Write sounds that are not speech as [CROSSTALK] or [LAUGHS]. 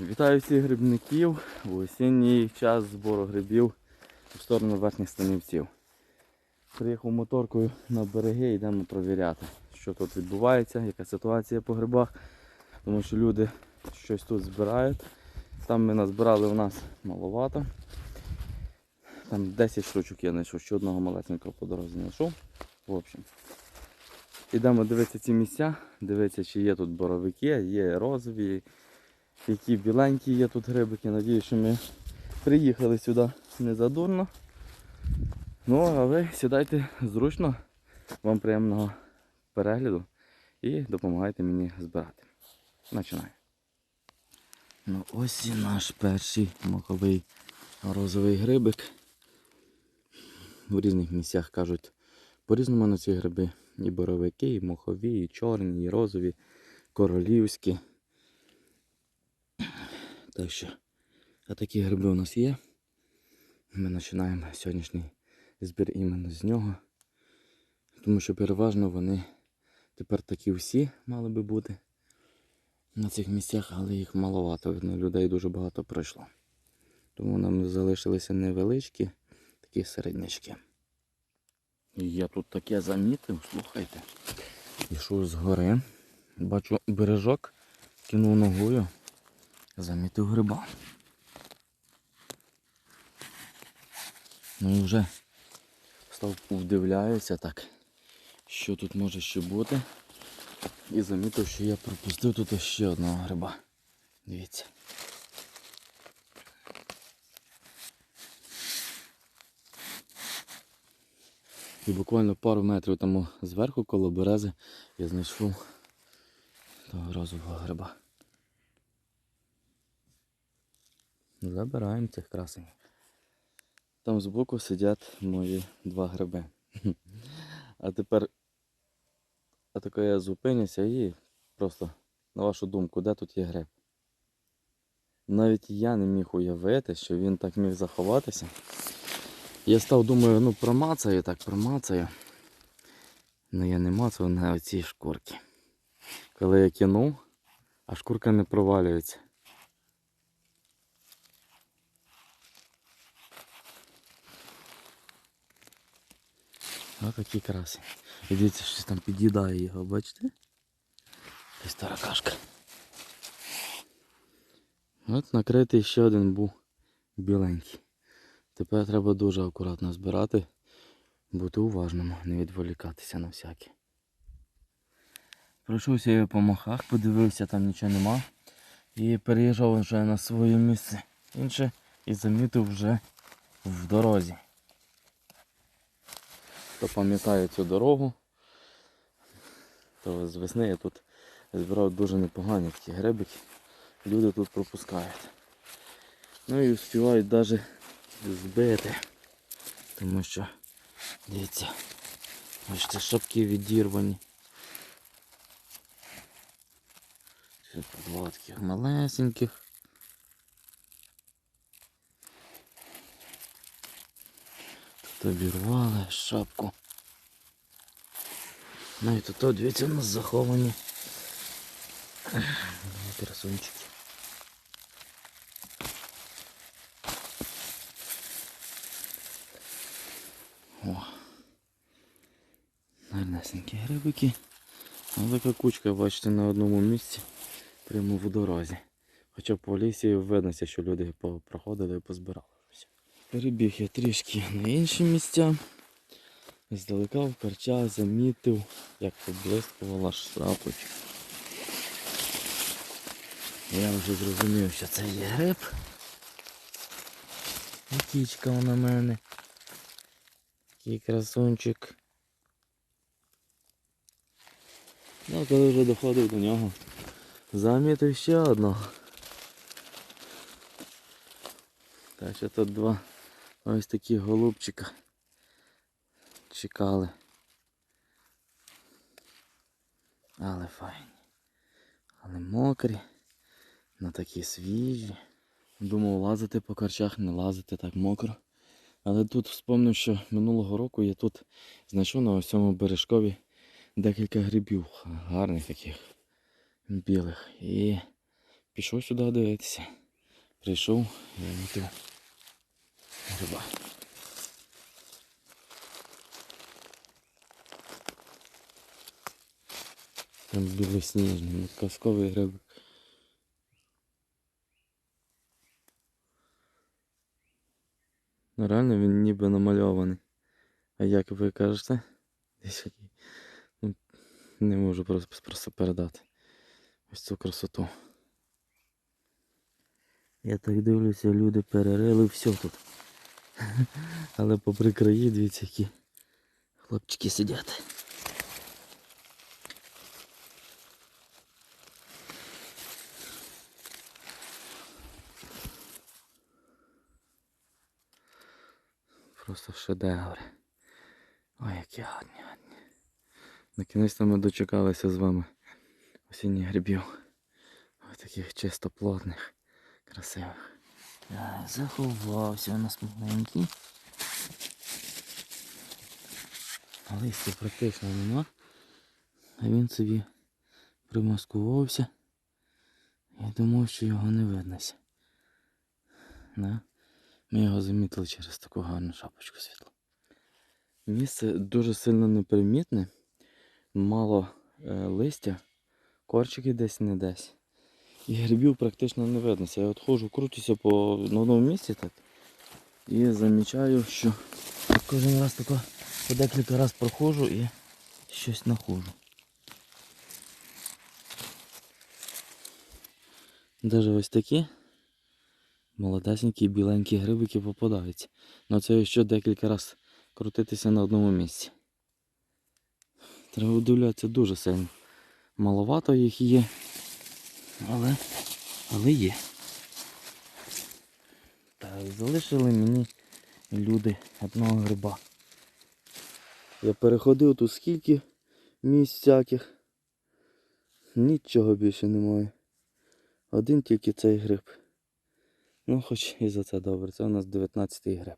Вітаю всіх грибників у осінній час збору грибів у сторону верхніх станівців. Приїхав моторкою на береги, йдемо провіряти, що тут відбувається, яка ситуація по грибах. Тому що люди щось тут збирають. Там ми назбирали у нас маловато. Там 10 штучок я знайшов, ще одного малесенького по дорозі знайшов. В общем, Ідемо дивитися ці місця, дивитися, чи є тут боровики, є розові, які біленькі є тут грибики. Надію, що ми приїхали сюди незадурно. Ну, а ви сідайте зручно, вам приємного перегляду і допомагайте мені збирати. Починаємо. Ну ось і наш перший моховий розовий грибик. В різних місцях кажуть по-різному на ці гриби. І боровики, і мохові, і чорні, і розові, королівські. Так що, а такі гриби у нас є. Ми починаємо сьогоднішній збір іменно з нього. Тому що переважно вони тепер такі всі мали би бути на цих місцях, але їх маловато. Видно, людей дуже багато пройшло. Тому нам залишилися невеличкі, такі середнячки. І Я тут таке замітив, слухайте. Пішов з гори. Бачу бережок, кинув ногою, замітив гриба. Ну і вже став вдивляюся так, що тут може ще бути. І замітив, що я пропустив тут ще одного гриба. Дивіться. І буквально пару метрів тому зверху коло берези я знайшов того розового гриба. Забираємо цих красень. Там збоку сидять мої два гриби. [LAUGHS] А тепер а таке я зупинюся і просто, на вашу думку, де тут є гриб? Навіть я не міг уявити, що він так міг заховатися. Я став думаю, ну промацаю, так промацаю. Ну я не мацаю на оцій шкурці. Коли я кинув, а шкурка не провалюється. Ось такі краси. І дивіться, щось там під'їдає його, бачите? Якась таракашка. От накритий ще один був біленький. Тепер треба дуже акуратно збирати, бути уважним, не відволікатися на всяке. Пройшовся я по махах, подивився, там нічого нема. І переїжджав вже на своє місце інше і замітив вже в дорозі. Хто пам'ятає цю дорогу, то з весни я тут збирав дуже непогані такі грибики. Люди тут пропускають. Ну і співають навіть збити. Тому що, дивіться, бачите, шапки відірвані. Два таких малесеньких. Тут обірвали шапку. Ну і тут, дивіться, у нас заховані. Красунчики. О. Гарнесенькі грибики. Велика кучка, бачите, на одному місці, прямо в дорозі. Хоча по лісі виднося, що люди проходили і позбирали. Перебіг я трішки на інші місця. Здалека в карча замітив, як поблискувала шапочка. Я вже зрозумів, що це є гриб. Кічка вона мене. Такий красунчик. Ну, коли вже доходив до нього, замітив ще одного. Так що тут два ось такі голубчика чекали. Але файні. Але мокрі, на такі свіжі. Думав лазити по карчах, не лазити так мокро. Але тут вспомнив, що минулого року я тут знайшов на ось цьому бережкові декілька грибів гарних таких білих. І Пішов сюди дивитися. Прийшов, я мотив гриба. Там білосніжний, казковий гриб. Ну реально він ніби намальований. А як ви кажете? Десь який. Ну, не можу просто, просто передати. Ось цю красоту. Я так дивлюся, люди перерили все тут. Але попри краї, дивіться, які хлопчики сидять. Просто шедевр. Ой, які гарні, гарні. Накінець ми дочекалися з вами осінніх грибів. Ось таких чисто плотних, красивих. Так, заховався у нас маленький. Листя практично нема. А він собі примаскувався. Я думав, що його не виднося. Да? Ми його замітили через таку гарну шапочку світла. Місце дуже сильно непримітне, мало е, листя, корчики десь не десь. І грибів практично не виднося. Я от ходжу, крутюся по на одному місці так. І замічаю, що кожен раз тако по декілька разів проходжу і щось знаходжу. Даже ось такі молодесенькі біленькі грибики попадаються. Ну це ще декілька разів крутитися на одному місці. Треба удивлятися дуже сильно. Маловато їх є, але, але є. Так, залишили мені люди одного гриба. Я переходив тут скільки місць всяких. Нічого більше немає. Один тільки цей гриб. Ну, хоч і за це добре. Це у нас 19-й гриб.